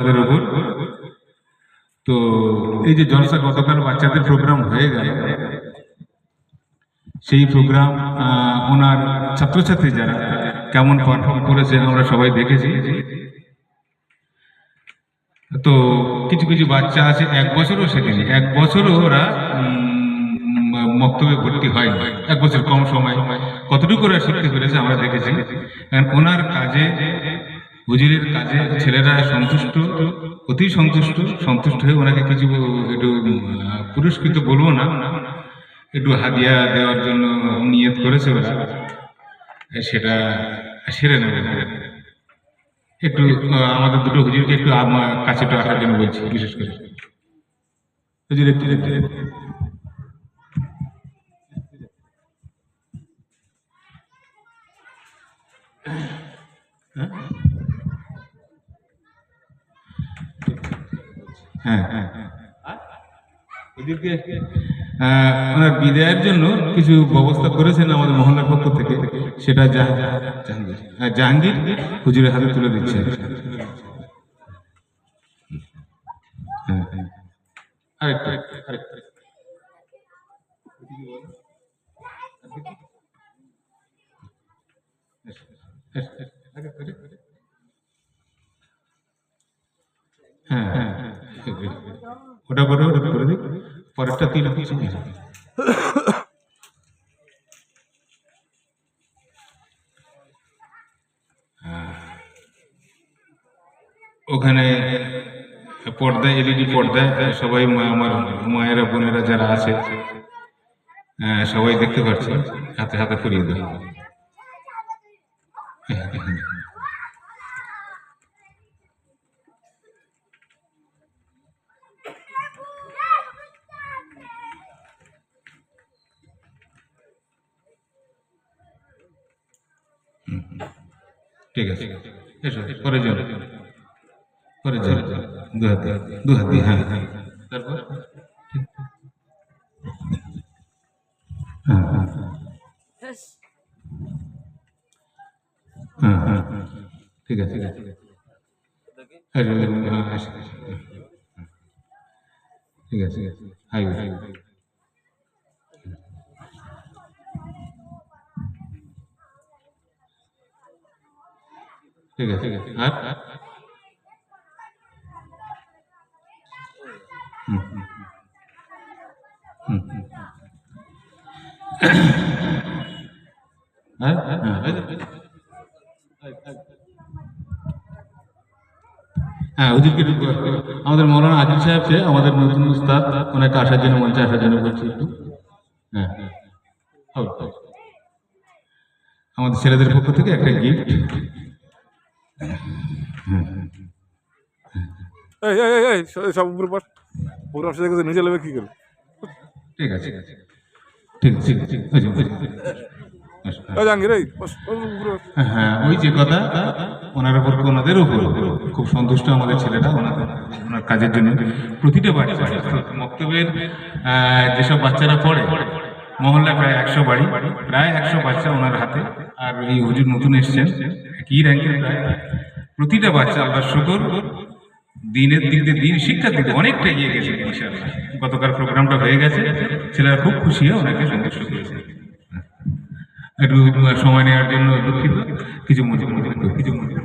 তাদের উপর তো এই যে জলসা গতকাল বাচ্চাদের প্রোগ্রাম হয়ে গেল সেই প্রোগ্রাম ওনার ছাত্রছাত্রী যারা কেমন পারফর্ম করেছে আমরা সবাই দেখেছি। তো কিছু কিছু বাচ্চা আছে এক বছরও শেখেনি। এক বছরও ওরা উম, বক্তব্যে ভর্তি হয় এক বছর কম সময়। কতটুকু ওরা শিখতে পেরেছে আমরা দেখেছি। কারণ ওনার কাজে হুজুরের কাজে ছেলেরা সন্তুষ্ট, অতি সন্তুষ্ট সন্তুষ্ট হয়ে ওনাকে কিছু একটু পুরস্কৃত বলব না, একটু হাদিয়া দেওয়ার জন্য নিয়ত করেছে ওরা। সেটা সেরে নেবে। একটু আমাদের দুটো হুজুরকে একটু কাছে একটু আসার জন্য বলছি, বিশেষ করে। হুজুর একটু। হ্যাঁ? হ্যাঁ হ্যাঁ বিদায়ের জন্য কিছু ব্যবস্থা করেছেন আমাদের মহল্লার পক্ষ থেকে সেটা জাহ- জাহাঙ্গীর হ্যাঁ, জাহাঙ্গীর হুজুরের হাতে তুলে দিচ্ছে হ্যাঁ হ্যাঁ আরেকটু ওটা করে ওটা করে দিই পরেরটা তিন ওখানে পর্দা এলইডি পর্দা সবাই আমার মায়েরা, বোনেরা যারা আছে সবাই দেখতে পাচ্ছে হাতে হাতে করিয়ে দেয় ঠিক আছে। এসো, পরে যাও। পরে যাও। দু হাত দু হাত হ্যাঁ হ্যাঁ। তারপর? হ্যাঁ হ্যাঁ। হ্যাঁ হ্যাঁ। ঠিক আছে ঠিক আছে। ঠিক আছে ঠিক আছে। হাই হাই ঠিক আছে ঠিক আছে। আর? হ্যাঁ, যে। হ্যাঁ ওদেরকে একটু আমাদের মৌলানা আজিজ সাহেবকে আমাদের নতুন উস্তাদ। ওনাকে আসার জন্য মঞ্চে আসার জন্য বলছি একটু। হ্যাঁ হ্যাঁ। আমাদের ছেলেদের পক্ষ থেকে একটা গিফট এই এই এই, সব- উপরে পর প্রোগ্রাম শেষে গেছে নিচে নেবে কি করে ঠিক আছে। ঠিক আছে ঠিক ঠিক। জাহাঙ্গীর এই উপরে। হ্যাঁ ওই যে কথা ওনার উপর ওনাদের উপর। খুব সন্তুষ্ট আমাদের ছেলেরা ওনাদের ওনার কাজের জন্য। প্রতিটা বাচ্চা মক্তবের যেসব বাচ্চারা পড়ে মহল্লায় প্রায় একশো বাড়ি প্রায় একশো বাচ্চা ওনার হাতে। আর এই হুজুর নতুন এসছেন। কি র্যাঙ্কের প্রায়? প্রতিটা বাচ্চা আল্লাহ শুকর। দিনের দিক দিয়ে দিন, শিক্ষার দিকে অনেকটা এগিয়ে গেছে গতকাল প্রোগ্রামটা হয়ে গেছে। ছেলেরা খুব খুশি হয়ে ওনাকে সন্তুষ্ট করেছে। একটু সময় নেওয়ার জন্য দুঃখিত। কিছু মজুর কিছু মজুর।